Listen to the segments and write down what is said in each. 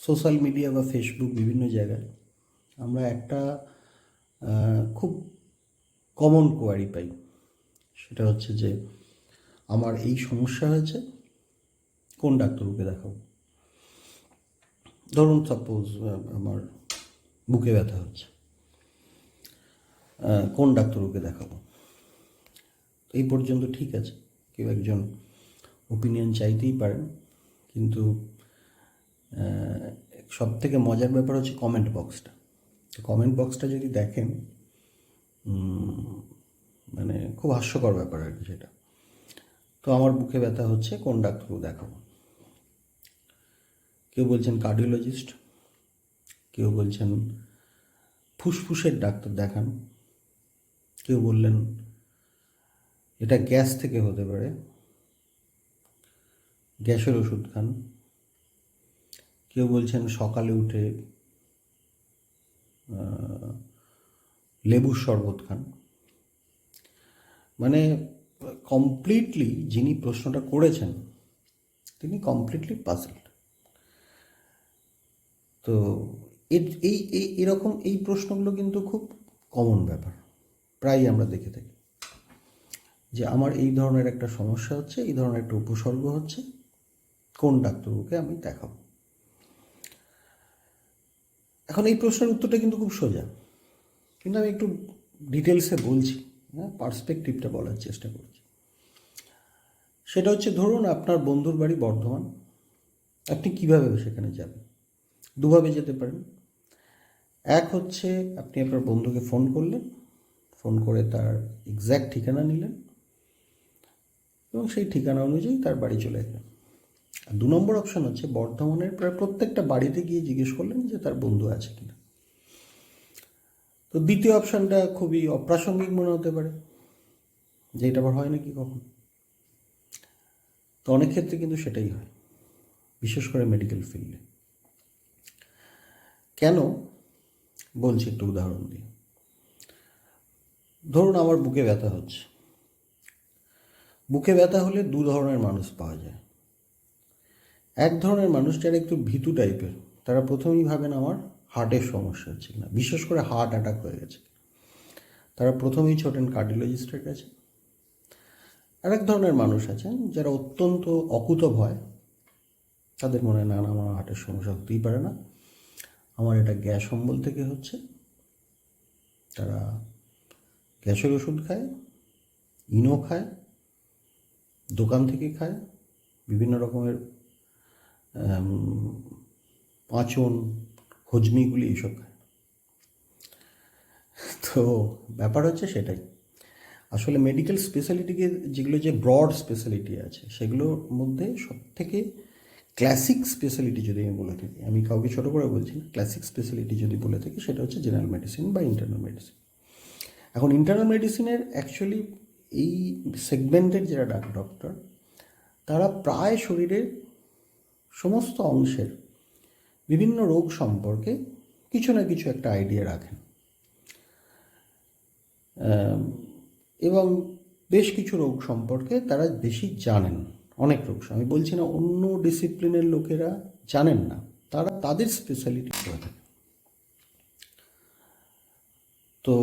Social media বা Facebook বিভিন্ন জায়গায় আমরা একটা খুব কমন কোয়ারি পাই। সেটা হচ্ছে যে, আমার এই সমস্যা হয়েছে, কোন ডাক্তারবাবুকে দেখাবো? ধরুন সাপোজ আমার বুকে ব্যথা হচ্ছে। কোন ডাক্তারবাবুকে দেখাবো? এই পর্যন্ত ঠিক আছে। কেউ একজন ওপিনিয়ন চাইতেই পারেন, কিন্তু সব থেকে মজার ব্যাপার হচ্ছে কমেন্ট বক্সটা কমেন্ট বক্সটা যদি দেখেন মানে খুব হাস্যকর ব্যাপার আর কি সেটা। তো আমার বুকে ব্যথা হচ্ছে, কোন ডাক্তারবাবু দেখাবো? কেউ বলছেন কার্ডিওলজিস্ট কেউ বলছেন ফুসফুসের ডাক্তার দেখান, কেউ বললেন এটা গ্যাস থেকে হতে পারে, গ্যাসের ওষুধ খান। কেউ বলছেন সকালে উঠে লেবুর শরবত খান। মানে কমপ্লিটলি যিনি প্রশ্নটা করেছেন, তিনি কমপ্লিটলি পাজলড তো এই এই, এরকম, এই প্রশ্নগুলো কিন্তু খুব কমন ব্যাপার, প্রায়ই আমরা দেখে থাকি। যে আমার এই ধরনের একটা সমস্যা হচ্ছে, এই ধরনের একটা উপসর্গ হচ্ছে, কোন ডাক্তারবাবুকে আমি দেখাবো? এখন এই প্রশ্নের উত্তরটা কিন্তু খুব সোজা। কিন্তু আমি একটু ডিটেলসে বলছি হ্যাঁ পার্সপেক্টিভটা বলার চেষ্টা করছি। সেটা হচ্ছে, ধরুন আপনার বন্ধুর বাড়ি বর্ধমান। আপনি কীভাবে সেখানে যাবেন? দুভাবে যেতে পারেন। এক হচ্ছে, আপনি আপনার বন্ধুকে ফোন করলেন ফোন করে তার এক্স্যাক্ট ঠিকানা নিলেন এবং সেই ঠিকানা অনুযায়ী তার বাড়ি চলে গেলেন। দু নম্বর অপশন হচ্ছে বর্ধমানের প্রায় প্রত্যেকটা বাড়িতে গিয়ে জিজ্ঞেস করলেন যে তার বন্ধু আছে কিনা। তো দ্বিতীয় অপশনটা খুবই অপ্রাসঙ্গিক মনে হতে পারে, যে এটা আবার হয় নাকি কখন? তো অনেক ক্ষেত্রে কিন্তু সেটাই হয়, বিশেষ করে মেডিকেল ফিল্ডে কেন? বলছি একটু উদাহরণ দিয়ে। ধরুন আমার বুকে ব্যথা হচ্ছে। বুকে ব্যথা হলে দু ধরনের মানুষ পাওয়া যায়। এক ধরনের মানুষ যারা একটু ভীতু টাইপের। তারা প্রথমেই ভাবেন আমার হার্টের সমস্যা হচ্ছে না বিশেষ করে হার্ট অ্যাটাক হয়ে গেছে। তারা প্রথমেই ছোটেন কার্ডিওলজিস্টের কাছে। আরেক ধরনের মানুষ আছেন যারা অত্যন্ত অকুত ভয় তাদের মনে না না, আমার হার্টের সমস্যা হতেই পারে না। আমার এটা গ্যাস অম্বল থেকে হচ্ছে। তারা গ্যাসের ওষুধ খায়, ইনো খায়, দোকান থেকে খায়, বিভিন্ন রকমের পাঁচন হজমিগুলি এইসব খায়। তো ব্যাপার হচ্ছে সেটাই। আসলে মেডিকেল স্পেশালিটিকে যেগুলো যে ব্রড স্পেশালিটি আছে, সেগুলোর মধ্যে সব থেকে ক্লাসিক স্পেশালিটি যদি আমি বলে থাকি, আমি কাউকে ছোটো করে বলছি না ক্লাসিক স্পেশালিটি যদি বলে থাকি, সেটা হচ্ছে জেনারেল মেডিসিন বা ইন্টারনাল মেডিসিন এখন ইন্টারনাল মেডিসিনের অ্যাকচুয়ালি এই সেগমেন্টের যারা ডাক- ডক্টর তারা প্রায় শরীরের সমস্ত অংশের বিভিন্ন রোগ সম্পর্কে কিছু না কিছু একটা আইডিয়া রাখেন। এবং বেশ কিছু রোগ সম্পর্কে তারা বেশি জানেন, অনেক রোগ আমি বলছি না অন্য ডিসিপ্লিনের লোকেরা জানেন না, তারা তাদের স্পেশালিটি করে থাকে তো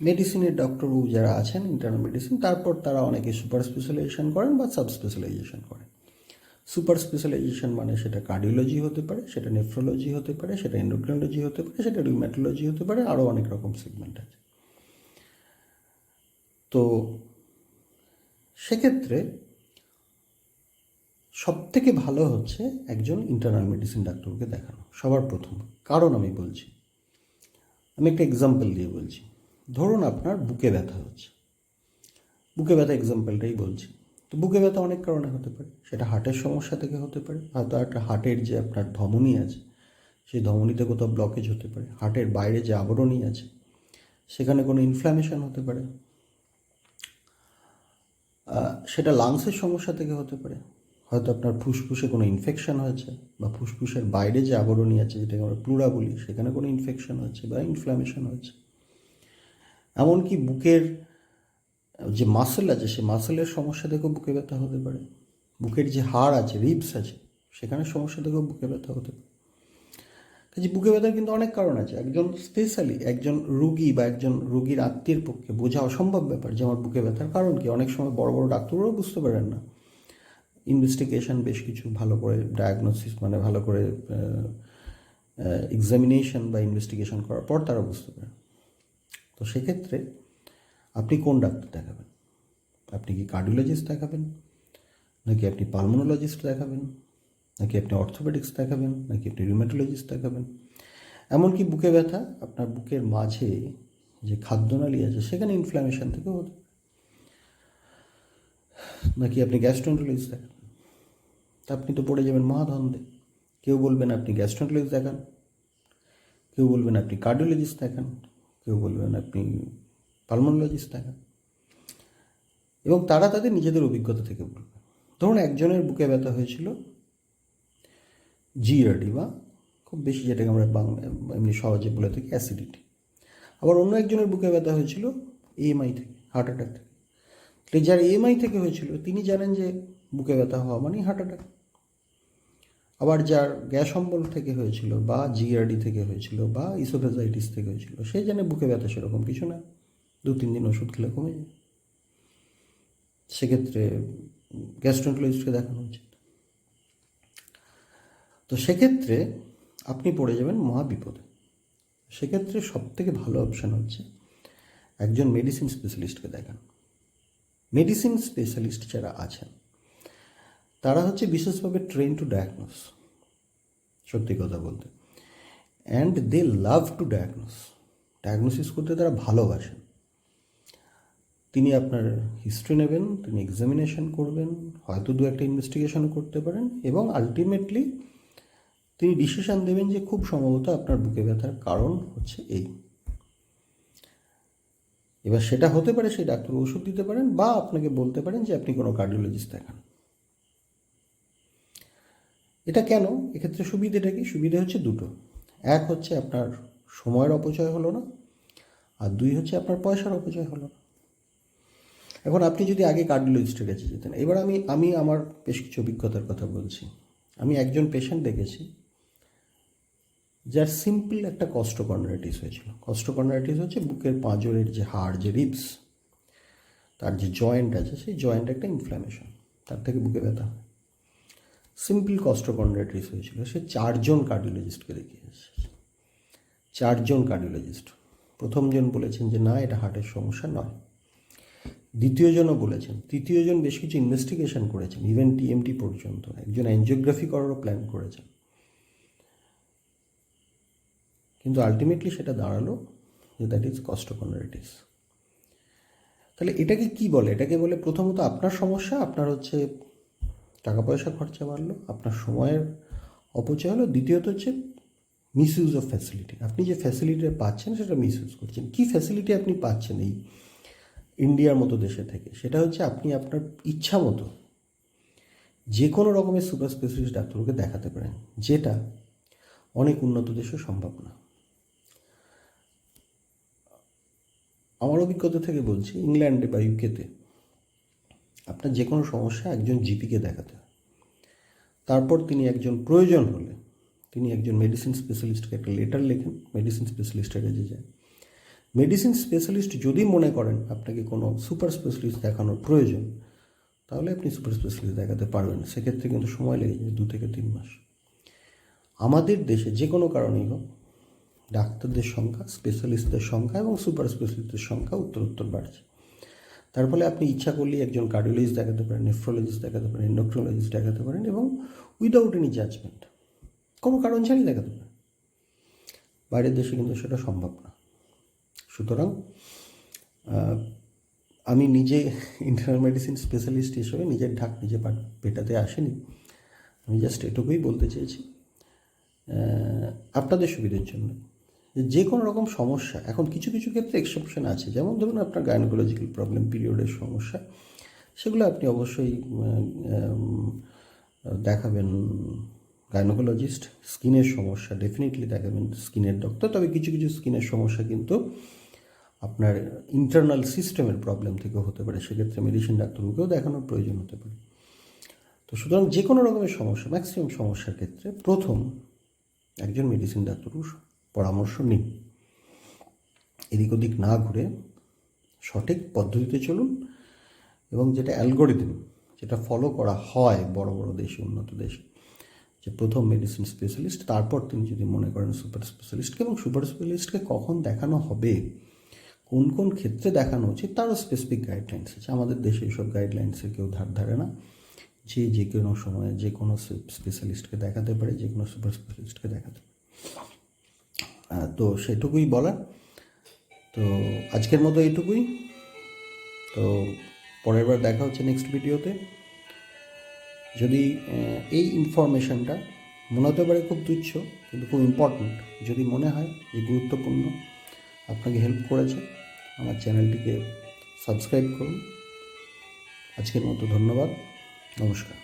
মেডিসিনের ডক্টরবাবু যারা আছেন ইন্টারনাল মেডিসিন তারপর তারা অনেকে সুপার স্পেশালাইজেশন করেন বা সাব স্পেশালাইজেশন করেন। সুপার স্পেশালাইজেশন মানে সেটা কার্ডিওলজি হতে পারে, সেটা নেফ্রোলজি হতে পারে, সেটা এন্ডোক্রিনোলজি হতে পারে, সেটা রিউম্যাটোলজি হতে পারে আরও অনেক রকম সেগমেন্ট আছে। তো সেক্ষেত্রে সব থেকে ভালো হচ্ছে একজন ইন্টারনাল মেডিসিন ডাক্তারকে দেখানো, সবার প্রথম। কারণ আমি বলছি, আমি একটা এক্সাম্পল দিয়ে বলছি। ধরুন আপনার বুকে ব্যথা হচ্ছে। বুকে ব্যথা এক্সাম্পলটাই বলছি। তো বুকে ব্যথা অনেক কারণে হতে পারে। সেটা হার্টের সমস্যা থেকে হতে পারে হয়তো একটা হার্টের যে আপনার ধমনী আছে, সেই ধমনীতে কোথাও ব্লকেজ হতে পারে, হার্টের বাইরে যে আবরণী আছে, সেখানে কোনো ইনফ্ল্যামেশন হতে পারে সেটা লাংসের সমস্যা থেকে হতে পারে। হয়তো আপনার ফুসফুসে কোনো ইনফেকশন হয়েছে, বা ফুসফুসের বাইরে যে আবরণী আছে, যেটাকে আমরা প্লুরা বলি, সেখানে কোনো ইনফেকশন হচ্ছে বা ইনফ্ল্যামেশন হয়েছে। এমনকি বুকের যে মাসেল আছে, সে মাসেলের সমস্যা থেকেও বুকে ব্যথা হতে পারে। বুকের যে হাড় আছে রিবস আছে, সেখানে সমস্যা থেকেও বুকে ব্যথা হতে পারে। কাজে বুকে ব্যথার কিন্তু অনেক কারণ আছে। একজন স্পেশালি একজন রুগী বা একজন রুগীর আত্মীয়ের পক্ষে বোঝা অসম্ভব ব্যাপার যে আমার বুকে ব্যথার কারণ কি। অনেক সময় বড় বড় ডাক্তাররাও বুঝতে পারেন না। ইনভেস্টিগেশন বেশ কিছু ভালো করে ডায়াগনোসিস মানে ভালো করে এক্সামিনেশন বা ইনভেস্টিগেশন করার পর তারা বুঝতে পারে। তো সেক্ষেত্রে আপনি কোন ডাক্তার দেখাবেন? আপনি কি কার্ডিওলজিস্ট দেখাবেন? নাকি আপনি পালমোনোলজিস্ট দেখাবেন? নাকি আপনি অর্থোপেডিক্স দেখাবেন? নাকি আপনি রিউমেটোলজিস্ট দেখাবেন? এমনকি বুকে ব্যথা, আপনার বুকের মাঝে যে খাদ্যনালী আছে, সেখানে ইনফ্ল্যামেশন থেকে হতে নাকি আপনি গ্যাস্ট্রোন্টোলজিস্ট দেখাবেন তা আপনি তো পড়ে যাবেন মহাধন্দে কেউ বলবেন আপনি গ্যাস্ট্রোন্টোলজিস্ট দেখান। কেউ বলবেন আপনি কার্ডিওলজিস্ট দেখান। কেউ বলবেন আপনি পালমোনোলজিস্ট দেখান এবং তারা তাদের নিজেদের অভিজ্ঞতা থেকে বলবে। ধরুন একজনের বুকে ব্যথা হয়েছিল জিআরডি বা খুব বেশি যেটাকে আমরা বাংলা এমনি সহজে বলে থাকি অ্যাসিডিটি। আবার অন্য একজনের বুকে ব্যথা হয়েছিল এএমআই থেকে, হার্ট অ্যাটাক থেকে। তাহলে যার এএমআই থেকে হয়েছিল, তিনি জানেন যে বুকে ব্যথা হওয়া মানেই হার্ট অ্যাটাক। আবার যার গ্যাস অম্বল থেকে হয়েছিল বা জিআরডি থেকে হয়েছিল বা ইসোফেজাইটিস থেকে হয়েছিল, সে জানে বুকে ব্যথা সেরকম কিছু না। দু তিন দিন ওষুধ খেলে কমে যায়। সেক্ষেত্রে গ্যাস্ট্রোন্টোলজিস্টকে দেখানো উচিত। তো সেক্ষেত্রে আপনি পড়ে যাবেন মহা বিপদে। সেক্ষেত্রে সব থেকে ভালো অপশান হচ্ছে একজন মেডিসিন স্পেশালিস্টকে দেখান। মেডিসিন স্পেশালিস্ট যারা আছেন, তারা হচ্ছে বিশেষভাবে ট্রেন টু ডায়াগনোস সত্যি কথা বলতে। And they love to diagnose diagnosis করতে তারা ভালোবাসেন। তিনি আপনার হিস্ট্রি নেবেন, তিনি এক্সামিনেশন করবেন, হয়তো দু একটা ইনভেস্টিগেশন করতে পারেন এবং আলটিমেটলি তিনি ডিসিশন দেবেন যে খুব সম্ভবত আপনার বুকে ব্যথার কারণ হচ্ছে এই। এবার সেটা হতে পারে সেই ডাক্তার ওষুধ দিতে পারেন বা আপনাকে বলতে পারেন যে আপনি কোনো কার্ডিওলজিস্ট দেখান। এটা কেন? এক্ষেত্রে সুবিধাটা কি? সুবিধা হচ্ছে দুটো। এক হচ্ছে আপনার সময়ের অপচয় হলো না, আর দুই হচ্ছে আপনার পয়সার অপচয় হলো না। এখন আপনি যদি আগে কার্ডিওলজিস্টের কাছে যেতেন, এবার আমি আমি আমার বেশ কিছু অভিজ্ঞতার কথা বলছি। আমি একজন পেশেন্ট দেখেছি, যার সিম্পল একটা কস্টোকন্ড্রাইটিস হয়েছিল। কস্টোকন্ড্রাইটিস হচ্ছে বুকের পাঁজরের যে হাড়, যে রিবস তার যে জয়েন্ট আছে, সেই জয়েন্ট একটা ইনফ্ল্যামেশন তার থেকে বুকে ব্যথা হয়। সিম্পল কস্টোকন্ড্রাইটিস হয়েছিল, সে চারজন কার্ডিওলজিস্টকে দেখিয়েছে চারজন কার্ডিওলজিস্ট প্রথমজন বলেছেন যে, না, এটা হার্টের সমস্যা নয়। দ্বিতীয়জনও বলেছেন, তৃতীয়জন বেশ কিছু ইনভেস্টিগেশন করেছেন ইভেন টিএমটি পর্যন্ত, একজন অ্যানজিওগ্রাফি করারও প্ল্যান করেছেন। কিন্তু আলটিমেটলি সেটা দাঁড়াল যে দ্যাট ইজ কস্টোকন্ড্রাইটিস তাহলে এটাকে কি বলে? এটাকে বলে প্রথমত আপনার সমস্যা, আপনার হচ্ছে টাকা পয়সা খরচা বাড়লো, আপনার সময়ের অপচয় হলো, দ্বিতীয়ত হচ্ছে মিসইউজ অফ ফ্যাসিলিটি আপনি যে ফ্যাসিলিটি পাচ্ছেন, সেটা মিসইউজ করছেন। কী ফ্যাসিলিটি আপনি পাচ্ছেন এই ইন্ডিয়ার মতো দেশে থেকে, সেটা হচ্ছে আপনি আপনার ইচ্ছা মতো যে কোনো রকমের সুপার স্পেশালিস্ট ডাক্তারকে দেখাতে পারেন, যেটা অনেক উন্নত দেশে সম্ভব না। আমার অভিজ্ঞতা থেকে বলছি, ইংল্যান্ডে বা ইউকেতে আপনার যে কোনো সমস্যা একজন জিপিকে দেখাতে তারপর তিনি একজন প্রয়োজন হলে তিনি একজন মেডিসিন স্পেশালিস্টকে একটা লেটার লেখেন মেডিসিন স্পেশালিস্টের কাছে যায়। মেডিসিন স্পেশালিস্ট যদি মনে করেন আপনাকে কোনো সুপার স্পেশালিস্ট দেখানোর প্রয়োজন, তাহলে আপনি সুপার স্পেশালিস্ট দেখাতে পারবেন সেক্ষেত্রে কিন্তু সময় লেগে যাবে দু থেকে তিন মাস। আমাদের দেশে যে কোনো কারণেই হোক, ডাক্তারদের সংখ্যা, স্পেশালিস্টদের সংখ্যা এবং সুপার স্পেশালিস্টদের সংখ্যা উত্তর উত্তর বাড়ছে। তার ফলে আপনি ইচ্ছা করলেই একজন কার্ডিওলজিস্ট দেখাতে পারেন, নেফ্রোলজিস্ট দেখাতে পারেন এন্ডোক্রোলজিস্ট দেখাতে পারেন এবং উইদাউট এনি জাজমেন্ট কোনো কারণ ছাড়াই দেখাতে পারেন। বাইরের দেশে কিন্তু সেটা সম্ভব না। সুতরাং আমি নিজে ইন্টারনাল মেডিসিন স্পেশালিস্ট হিসেবে নিজের ঢাক নিজে পাট- পেটাতে আসিনি। আমি জাস্ট এটুকুই বলতে চেয়েছি আপনাদের সুবিধার জন্য। যে কোনো রকম সমস্যা, এখন কিছু কিছু ক্ষেত্রে এক্সেপশন আছে। যেমন ধরুন আপনার গাইনোকোলজিক্যাল প্রবলেম পিরিয়ডের সমস্যা, সেগুলো আপনি অবশ্যই দেখাবেন গাইনোকোলজিস্ট স্কিনের সমস্যা ডেফিনেটলি দেখাবেন স্কিনের ডক্টর তবে কিছু কিছু স্কিনের সমস্যা কিন্তু আপনার ইন্টারনাল সিস্টেমের প্রবলেম থেকে হতে পারে। সেক্ষেত্রে মেডিসিন ডাক্তারবাবুকেও দেখানোর প্রয়োজন হতে পারে। তো সুতরাং যে কোনো রকমের সমস্যা ম্যাক্সিমাম সমস্যার ক্ষেত্রে প্রথম একজন মেডিসিন ডাক্তার পরামর্শ নিন। এদিক ওদিক না ঘুরে সঠিক পদ্ধতিতে চলুন এবং যেটা অ্যালগোরিদম যেটা ফলো করা হয় বড় বড় দেশে, উন্নত দেশে, যে প্রথম মেডিসিন স্পেশালিস্ট তারপর তিনি যদি মনে করেন সুপার স্পেশালিস্টকে এবং সুপার স্পেশালিস্টকে কখন দেখানো হবে কোন কোন ক্ষেত্রে দেখানো উচিত তারও স্পেসিফিক গাইডলাইন্স আছে। আমাদের দেশে এইসব গাইডলাইন্সের কেউ ধার ধারে না। যে যে কোনো সময়ে যে কোনো স্পেশালিস্টকে দেখাতে পারে, যে কোনো সুপার স্পেশালিস্টকে দেখাতে পারে। তো সেটুকুই বলার। তো আজকের মতো এইটুকুই। তো পরের বার দেখা হচ্ছে নেক্সট ভিডিওতে যদি এই ইনফরমেশনটা মনে হতে পারে খুব তুচ্ছ, কিন্তু খুব ইম্পর্ট্যান্ট যদি মনে হয় যে গুরুত্বপূর্ণ, আপনাকে হেল্প করেছে আমার চ্যানেলটিকে সাবস্ক্রাইব করুন। আজকের মতো ধন্যবাদ। নমস্কার।